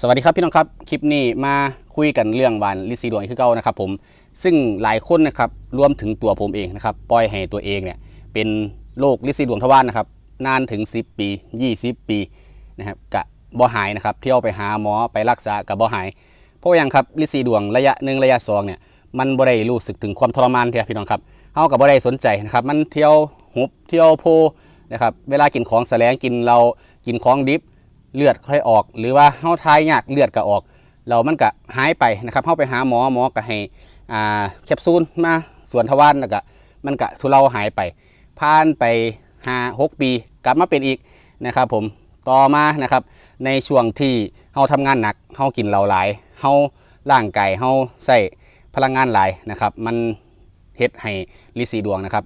สวัสดีครับพี่น้องครับ คลิปนี้มาคุยกันเรื่องวานลิซีดวงคือเก่านะครับผมซึ่งหลายคนนะครับรวมถึงตัวผมเองนะครับปล่อยให้ตัวเองเนี่ยเป็นโรคลิซีดวงทวารนะครับนานถึง 10 ปี 20 ปีนะครับกะบ่หายนะครับเที่ยวไปหาหมอไปรักษากับบ่หาย เพราะว่างครับลิซีดวงระยะหนึ่งระยะสองเนี่ยมันบ่ได้รู้สึกถึงความทรมานเท่าพี่น้องครับเฮากับบ่ได้สนใจนะครับมันเที่ยวหุบเที่ยวโพนะครับเวลากินของแสลงกินเรากินของดิบ เลือดค่อยออก หรือว่าเฮาทายยากเลือดก็ออกเรามันก็หายไปนะครับเฮาไปหาหมอหมอก็ให้อ่าแคปซูลมาส่วนทวารแล้วก็มันก็ทุเลาหายไปผ่านไป5 6ปี กลับมาเป็นอีกนะครับ ผมต่อมานะครับในช่วงที่เฮาทำงานหนักเฮากินเหล้าหลายเฮาร่างกายเฮาใส่พลังงานหลายนะครับ มันเฮ็ดให้ลิซีดวงนะครับ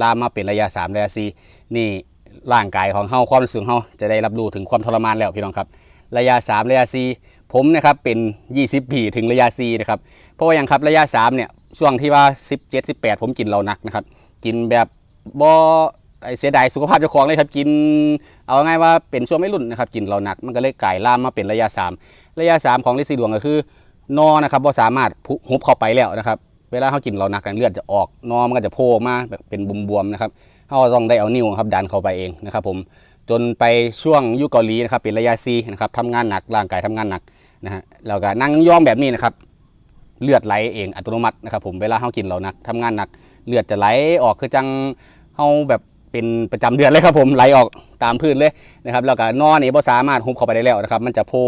ลามมาเป็นระยะ3ระยะ4นี่ ร่างกายของเฮาความรู้สึกเฮาจะได้รับรู้ถึงความทรมานแล้วพี่น้องครับ ระยะ 3 ระยะ 4 ผมนะครับเป็น 20 ปีถึงระยะ 4 นะครับ เพราะว่าอย่างครับระยะ 3 เนี่ยช่วงที่ว่า 17 18 ผมกินเหล้าหนักนะครับ กินแบบบ่อเสียดายสุขภาพเจ้าของเลยครับกินเอาง่ายว่าเป็นช่วงไม่รุ่นนะครับกินเหล้าหนักมันก็เลยกลายล่ามมาเป็นระยะ 3 ระยะ 3 ของลิซีดวงก็คือนอนะครับบ่สามารถพุหุบเข้าไปแล้วนะครับ เวลาเขากินเหล้าหนักเลือดจะออกนอมันก็จะโผล่มาแบบเป็นบวมๆนะครับ เขาต้องได้เอานิ้วครับดันเข้าไปเองนะครับผมจนไปช่วงยุคเกาหลีนะครับเป็นระยะซีนะครับทำงานหนักร่างกายทำงานหนักนะฮะแล้วก็นั่งย่องแบบนี้นะครับเลือดไหลเองอัตโนมัตินะครับผมเวลาเขากินเราหนักทำงานหนักเลือดจะไหลออกคือจังเขาแบบเป็นประจำเดือนเลยครับผมไหลออกตามพื้นเลยนะครับแล้วก็นอนนี่บ่สามารถหุบเข้าไปได้แล้วนะครับมันจะโผล่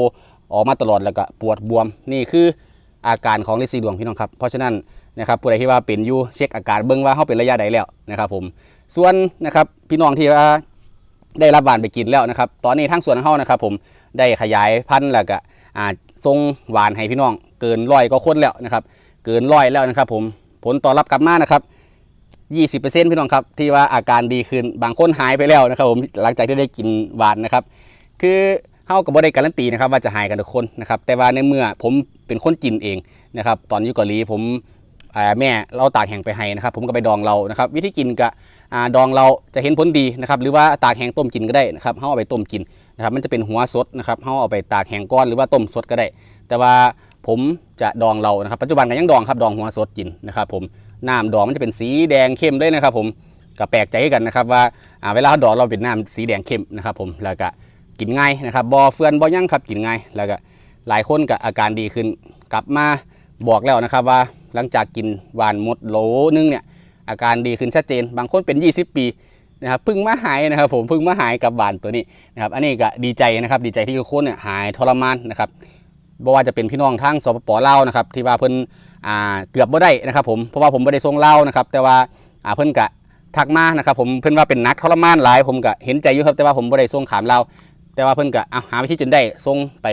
ออกมาตลอดแล้วก็ปวดบวมนี่คืออาการของลิซีดวงพี่น้องครับเพราะฉะนั้นนะครับผู้ใดที่ว่าเป็นอยู่เช็คอาการเบิ่งว่าเขาเป็นระยะใดแล้วนะครับผม ส่วนนะครับพี่น้องที่ว่าได้รับหวานไปกินแล้วนะครับ ตอนนี้ทั้งสวนของเฮานะครับ ผมได้ขยายพันธุ์แล้วก็อ่าส่งหวานให้พี่น้อง เกินร้อยก็คนแล้วนะครับ เกินร้อยแล้วนะครับ ผมผลตอบรับกลับมานะครับ20%พี่น้องครับที่ว่าอาการดีขึ้นบางคนหายไปแล้วนะครับ ผมหลังจากที่ได้กินหวานนะครับ คือเฮากับบ่ได้การันตีนะครับว่าจะหายกันทุกคนนะครับแต่ว่าในเมื่อผมเป็นคนกินเองนะครับ ตอนอยู่เกาหลีผม แม่เราตากแห้งไปให้นะครับ ผมก็ไปดองเรานะครับ วิธีกินก็อ่าดองเราจะเห็นผลดีนะครับหรือว่าตากแห้งต้มกินก็ได้นะครับเฮาเอาไปต้มกินนะครับมันจะเป็นหัวสดนะครับเฮาเอาไปตากแห้งก้อนหรือว่าต้มสดก็ได้ แต่ว่าผมจะดองเรานะครับปัจจุบันก็ยังดองครับดองหัวสดกินนะครับ ผมน้ำดองมันจะเป็นสีแดงเข้มเลยนะครับ ผมก็แปลกใจกันนะครับว่าเวลาเราดองเราเป็นน้ำสีแดงเข้มนะครับ ผมแล้วก็กินง่ายนะครับบอเฟือนบอยั่งครับกินง่ายแล้วก็หลายคนก็อาการดีขึ้นกลับมาบอกแล้วนะครับว่า หลังจากกินหวานหมดโหลนึงเนี่ยอาการดีขึ้นชัดเจน บางคนเป็น 20 ปีนะครับพิ่งมาหายนะครับผมพิ่งมาหายกับหวานตัวนี้นะครับอันนี้ก็ดีใจนะครับดีใจที่ทุกคนเนี่ยหายทรมานนะครับบ่ว่าจะเป็นพี่น้องทางสปปลาวนะครับที่ว่าเพิ่นอ่าเกือบบ่ได้นะครับผมเพราะว่าผมบ่ได้ส่งเล่านะครับแต่ว่าอ่าเพิ่นกะทักมานะครับผมเพิ่นว่าเป็นนักทรมานหลายผมก็เห็นใจอยู่ครับแต่ว่าผมบ่ได้ส่งขามเล่าแต่ว่าเพิ่นก็เอาหาวิธีจนได้ส่งไป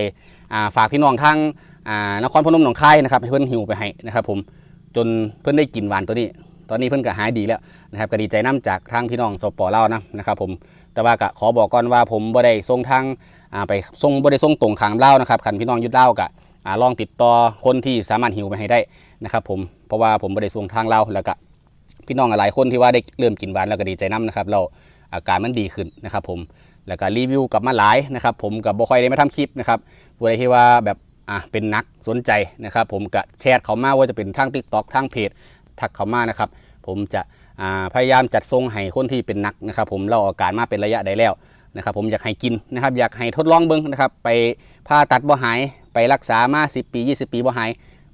อ่าฝากพี่น้องทาง อ่านครพนมหนองคายนะครับให้เพิ่อนหิวไปให้นะครับผมจนเพิ่อนได้กินหวานตัวนี้ ตอนนี้เพิ่อนก็หายดีแล้วนะครับก็ดีใจน้ำจากทางพี่น้องสปเล่านะนะครับผมแต่ว่าก็ขอบอกก่อนว่าผมบ่ได้ส่งทางไปส่งบ่ได้ส่งตรงขางเลานะครับคันพี่น้องยุดลาก็อ่าลองติดต่อคนที่สามารถหิวไปให้ได้นะครับผมเพราะว่าผมบ่ได้ส่งทางเลาแล้วก็พี่น้องหลายคนที่ว่าได้เริ่มกินหวานแล้วก็ดีใจน้ำนะครับเราอาการมันดีขึ้นนะครับผมแล้วก็รีวิวกลับมาหลายนะครับผมกับบ่ค่อยได้มาทำคลิปนะครับผู้ใดที่ว่าแบบ อะเป็นนักสนใจนะครับผมก็แชร์เขามาว่าจะเป็นทาง TikTok ทางเพจทักเขามานะครับผมจะอ่าพยายามจัดทรงให้คนที่เป็นนักนะครับผมเราอาการมาเป็นระยะใดแล้วนะครับผมอยากให้กินนะครับอยากให้ทดลองเบิ้งนะครับไปผ่าตัดบ่หายไปรักษามา 10 ปี 20 ปีบ่หาย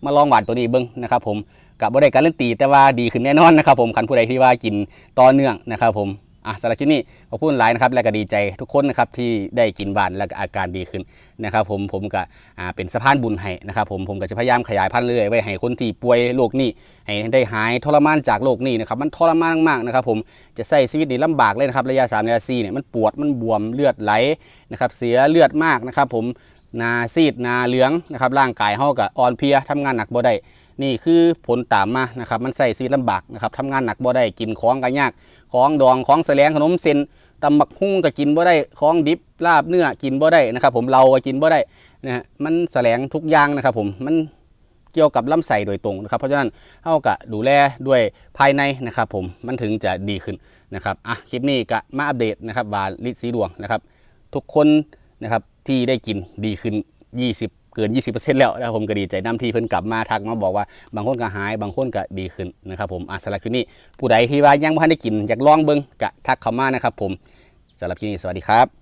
มาลองหวานตัวนี้เบิ้งนะครับผมกับบ่ได้การันตีแต่ว่าดีขึ้นแน่นอนนะครับผมคันผู้ใดที่ว่ากินต่อเนื่องนะครับผม อะสำหรับคลิปนี้ขอบคุณหลายนะครับ และก็ดีใจทุกคนนะครับที่ได้กินหวานและอาการดีขึ้นนะครับ ผมผมก็อ่าเป็นสะพานบุญให้นะครับ ผมผมก็จะพยายามขยายพันธุ์เรื่อยไว้ให้คนที่ป่วยโรคนี้ให้ได้หายทรมานจากโรคนี้นะครับ มันทรมานมากนะครับ ผมจะใช้ชีวิตนี่ลำบากเลยนะครับระยะ3ระยะ4เนี่ยมันปวดมันบวมเลือดไหลนะครับ เสียเลือดมากนะครับ ผมนาซีดนาเหลืองนะครับร่างกายเฮาก็อ่อนเพลียทำงานหนักบ่ได้นี่คือผลตามมานะครับ มันใส่ชีวิตลำบากนะครับทำงานหนักบ่ได้กินของก็ยาก ของดองของแสลงขนมเส้นตำบักหุ่งก็กินบ่ได้ของดิบลาบเนื้อกินบ่ได้นะครับผมเราก็กินบ่ได้นะฮะมันแสลงทุกอย่างนะครับผมมันเกี่ยวกับลำไส้โดยตรงนะครับ เพราะฉะนั้นเฮาก็ดูแลด้วยภายในนะครับผมมันถึงจะดีขึ้นนะครับอะคลิปนี้ก็มาอัปเดตนะครับบาลิสีดวงนะครับ ทุกคนนะครับที่ได้กินดีขึ้น 20 เกิน 20%แล้วนะครับผมก็ดีใจน้ำที่เพิ่นกลับมาทักมาบอกว่าบางคนก็หายบางคนก็ดีขึ้นนะครับผมอะสำหรับคลิปนี้ผู้ใดที่ว่ายังไม่ทันได้กินอยากลองเบิ้งก็ทักเข้ามานะครับผมสำหรับคลิปนี้สวัสดีครับ